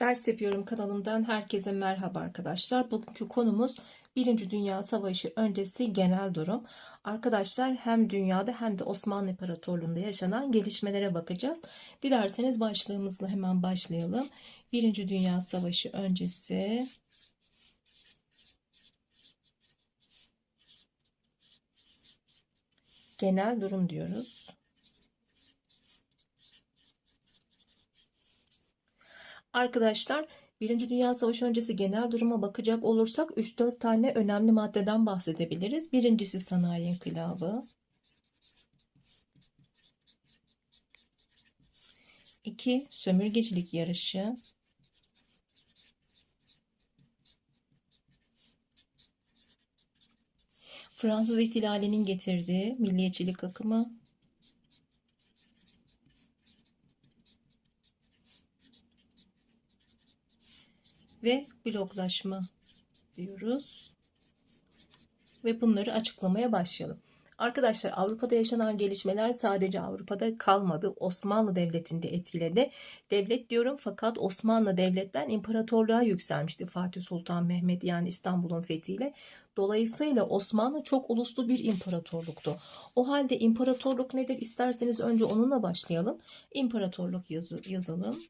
Ders yapıyorum kanalımdan herkese merhaba arkadaşlar. Bugünkü konumuz Birinci Dünya Savaşı öncesi genel durum. Arkadaşlar hem dünyada hem de Osmanlı İmparatorluğu'nda yaşanan gelişmelere bakacağız. Dilerseniz başlığımızla hemen başlayalım. Birinci Dünya Savaşı öncesi genel durum diyoruz. Arkadaşlar Birinci Dünya Savaşı öncesi genel duruma bakacak olursak 3-4 tane önemli maddeden bahsedebiliriz. Birincisi sanayi inkılabı. İki, sömürgecilik yarışı. Fransız ihtilalinin getirdiği milliyetçilik akımı. Ve bloklaşma diyoruz. Ve bunları açıklamaya başlayalım. Arkadaşlar Avrupa'da yaşanan gelişmeler sadece Avrupa'da kalmadı. Osmanlı Devleti'nde etkiledi. Devlet diyorum fakat Osmanlı Devlet'ten imparatorluğa yükselmişti Fatih Sultan Mehmet yani İstanbul'un fethiyle. Dolayısıyla Osmanlı çok uluslu bir imparatorluktu. O halde imparatorluk nedir isterseniz önce onunla başlayalım. İmparatorluk yazı, yazalım.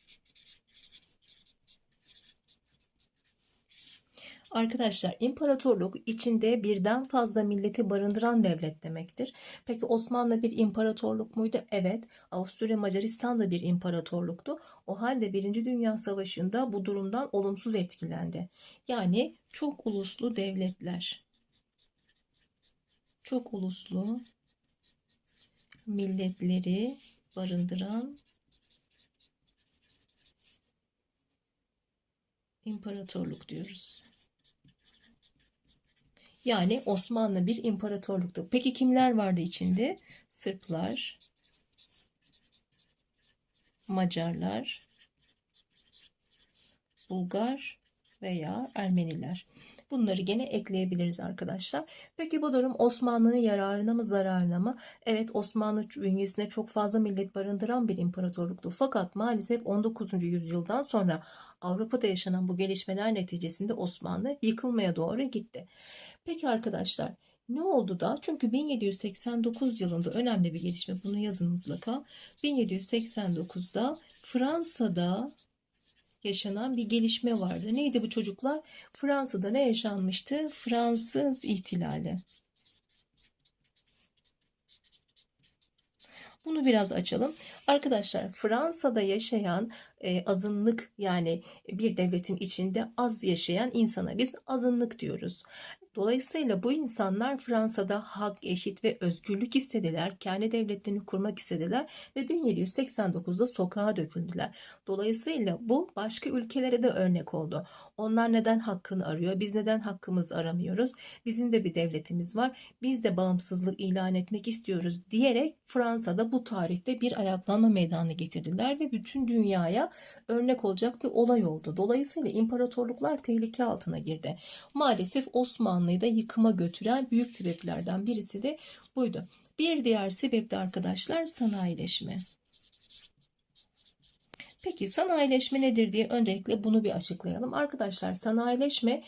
Arkadaşlar imparatorluk içinde birden fazla milleti barındıran devlet demektir. Peki Osmanlı bir imparatorluk muydu? Evet. Avusturya Macaristan da bir imparatorluktu. O halde Birinci Dünya Savaşı'nda bu durumdan olumsuz etkilendi. Yani çok uluslu devletler. Çok uluslu milletleri barındıran imparatorluk diyoruz. Yani Osmanlı bir imparatorluktu. Peki kimler vardı içinde? Sırplar, Macarlar, Bulgar veya Ermeniler. Bunları gene ekleyebiliriz arkadaşlar. Peki bu durum Osmanlı'nın yararına mı zararına mı? Evet Osmanlı bünyesinde çok fazla millet barındıran bir imparatorluktu. Fakat maalesef 19. yüzyıldan sonra Avrupa'da yaşanan bu gelişmeler neticesinde Osmanlı yıkılmaya doğru gitti. Peki arkadaşlar ne oldu da? Çünkü 1789 yılında önemli bir gelişme. Bunu yazın mutlaka. 1789'da Fransa'da yaşanan bir gelişme vardı. Neydi bu çocuklar? Fransa'da ne yaşanmıştı? Fransız ihtilali. Bunu biraz açalım. Arkadaşlar Fransa'da yaşayan e, azınlık yani bir devletin içinde az yaşayan insana biz azınlık diyoruz. Dolayısıyla bu insanlar Fransa'da hak, eşit ve özgürlük istediler. Kendi devletlerini kurmak istediler ve 1789'da sokağa döküldüler. Dolayısıyla bu başka ülkelere de örnek oldu. Onlar neden hakkını arıyor? Biz neden hakkımızı aramıyoruz? Bizim de bir devletimiz var. Biz de bağımsızlık ilan etmek istiyoruz diyerek Fransa'da bu tarihte bir ayaklanma meydana getirdiler ve bütün dünyaya örnek olacak bir olay oldu. Dolayısıyla imparatorluklar tehlike altına girdi. Maalesef Osmanlı Osmanlı'yı da yıkıma götüren büyük sebeplerden birisi de buydu. Bir diğer sebep de arkadaşlar sanayileşme. Peki sanayileşme nedir diye öncelikle bunu bir açıklayalım. Arkadaşlar sanayileşme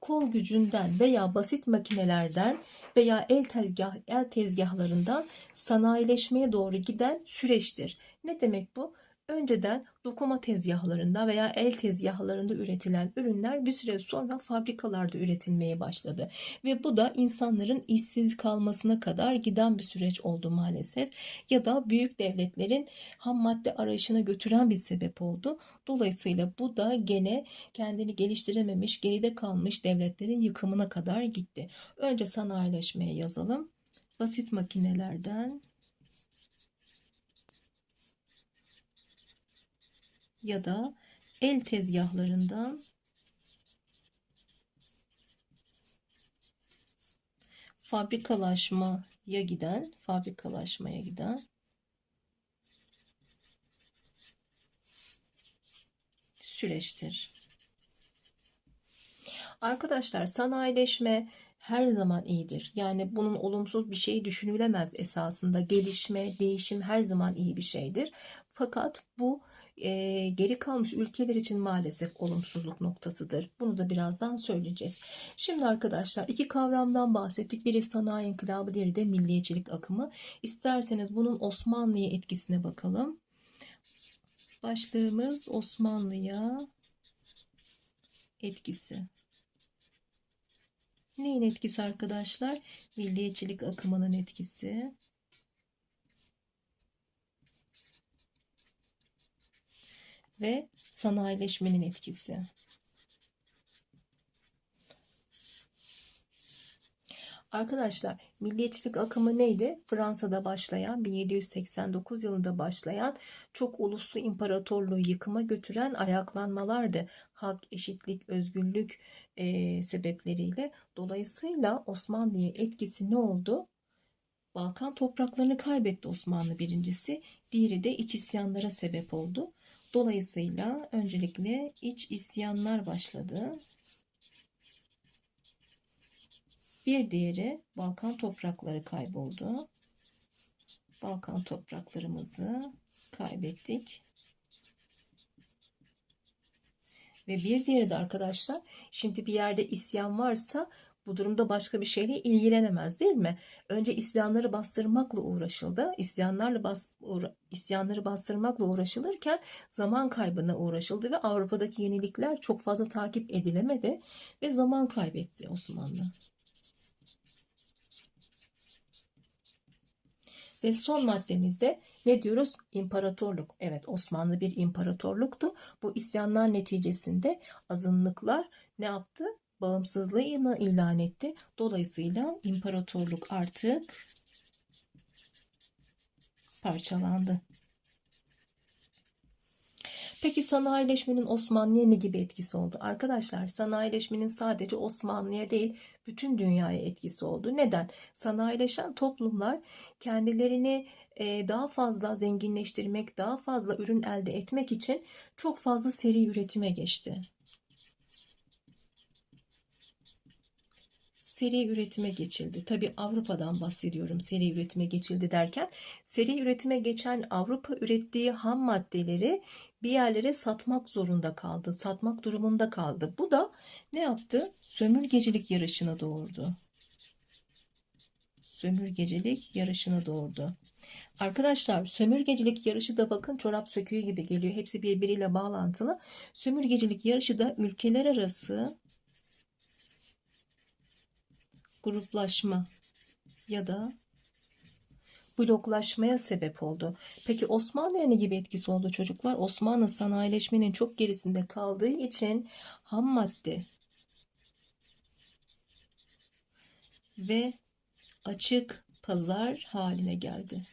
kol gücünden veya basit makinelerden veya el tezgah el tezgahlarından sanayileşmeye doğru giden süreçtir. Ne demek bu? Önceden dokuma tezgahlarında veya el tezgahlarında üretilen ürünler bir süre sonra fabrikalarda üretilmeye başladı. Ve bu da insanların işsiz kalmasına kadar giden bir süreç oldu maalesef. Ya da büyük devletlerin ham madde arayışına götüren bir sebep oldu. Dolayısıyla bu da gene kendini geliştirememiş, geride kalmış devletlerin yıkımına kadar gitti. Önce sanayileşmeye yazalım. Basit makinelerden ya da el tezgahlarından fabrikalaşmaya giden, fabrikalaşmaya giden süreçtir. Arkadaşlar sanayileşme her zaman iyidir. Yani bunun olumsuz bir şey düşünülemez esasında. Gelişme, değişim her zaman iyi bir şeydir. Fakat bu e, geri kalmış ülkeler için maalesef olumsuzluk noktasıdır. Bunu da birazdan söyleyeceğiz. Şimdi arkadaşlar iki kavramdan bahsettik. Biri sanayi inkılabı, diğeri de milliyetçilik akımı. İsterseniz bunun Osmanlı'ya etkisine bakalım. Başlığımız Osmanlı'ya etkisi. Neyin etkisi arkadaşlar? Milliyetçilik akımının etkisi. Ve sanayileşmenin etkisi. Arkadaşlar milliyetçilik akımı neydi? Fransa'da başlayan 1789 yılında başlayan çok uluslu imparatorluğu yıkıma götüren ayaklanmalardı. Hak, eşitlik, özgürlük e, sebepleriyle. Dolayısıyla Osmanlı'ya etkisi ne oldu? Balkan topraklarını kaybetti Osmanlı birincisi. Diğeri de iç isyanlara sebep oldu. Dolayısıyla öncelikle iç isyanlar başladı. Bir diğeri Balkan toprakları kayboldu. Balkan topraklarımızı kaybettik. Ve bir diğeri de arkadaşlar şimdi bir yerde isyan varsa bu durumda başka bir şeyle ilgilenemez değil mi? Önce isyanları bastırmakla uğraşıldı. İsyanlarla bas, uğra, isyanları bastırmakla uğraşılırken zaman kaybına uğraşıldı ve Avrupa'daki yenilikler çok fazla takip edilemedi ve zaman kaybetti Osmanlı. Ve son maddemizde ne diyoruz? İmparatorluk. Evet Osmanlı bir imparatorluktu. Bu isyanlar neticesinde azınlıklar ne yaptı? Bağımsızlığı ilan etti. Dolayısıyla imparatorluk artık parçalandı. Peki sanayileşmenin Osmanlı'ya ne gibi etkisi oldu? Arkadaşlar sanayileşmenin sadece Osmanlı'ya değil bütün dünyaya etkisi oldu. Neden? Sanayileşen toplumlar kendilerini e, daha fazla zenginleştirmek, daha fazla ürün elde etmek için çok fazla seri üretime geçti. Seri üretime geçildi. Tabi Avrupa'dan bahsediyorum seri üretime geçildi derken. Seri üretime geçen Avrupa ürettiği ham maddeleri bir yerlere satmak zorunda kaldı. Satmak durumunda kaldı. Bu da ne yaptı? Sömürgecilik yarışını doğurdu. Sömürgecilik yarışını doğurdu. Arkadaşlar sömürgecilik yarışı da bakın çorap söküğü gibi geliyor. Hepsi birbiriyle bağlantılı. Sömürgecilik yarışı da ülkeler arası gruplaşma ya da bloklaşmaya sebep oldu. Peki Osmanlı'ya ne gibi etkisi oldu çocuklar? Osmanlı sanayileşmenin çok gerisinde kaldığı için ham madde ve açık pazar haline geldi.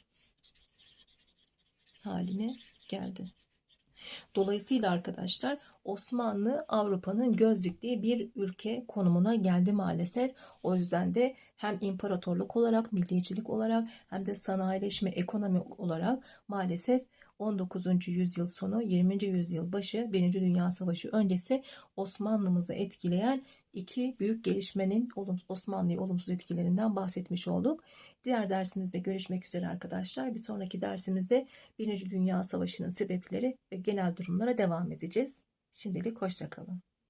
Haline geldi. Dolayısıyla arkadaşlar Osmanlı Avrupa'nın göz diktiği bir ülke konumuna geldi maalesef. O yüzden de hem imparatorluk olarak, milliyetçilik olarak hem de sanayileşme, ekonomi olarak maalesef 19. yüzyıl sonu 20. yüzyıl başı 1. Dünya Savaşı öncesi Osmanlımızı etkileyen iki büyük gelişmenin Osmanlı'yı olumsuz etkilerinden bahsetmiş olduk. Diğer dersimizde görüşmek üzere arkadaşlar. Bir sonraki dersimizde 1. Dünya Savaşı'nın sebepleri ve genel durumlara devam edeceğiz. Şimdilik hoşçakalın.